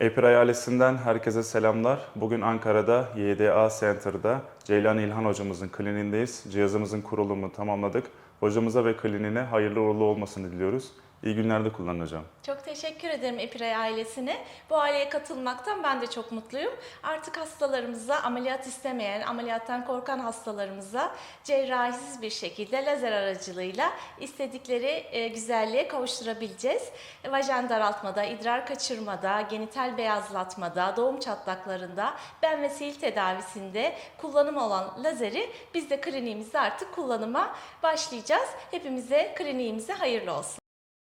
Epray ailesinden herkese selamlar. Bugün Ankara'da YDA Center'da Ceylan İlhan hocamızın kliniğindeyiz. Cihazımızın kurulumu tamamladık. Hocamıza ve kliniğine hayırlı uğurlu olmasını diliyoruz. İyi günlerde kullanın hocam. Çok teşekkür ederim Epirey ailesine. Bu aileye katılmaktan ben de çok mutluyum. Artık hastalarımıza, ameliyat istemeyen, ameliyattan korkan hastalarımıza cerrahisiz bir şekilde lazer aracılığıyla istedikleri e, güzelliğe kavuşturabileceğiz. Vajen daraltmada, idrar kaçırmada, genital beyazlatmada, doğum çatlaklarında, ben ve sil tedavisinde kullanım olan lazeri biz de kliniğimizde artık kullanıma başlayacağız. Hepimize kliniğimize hayırlı olsun.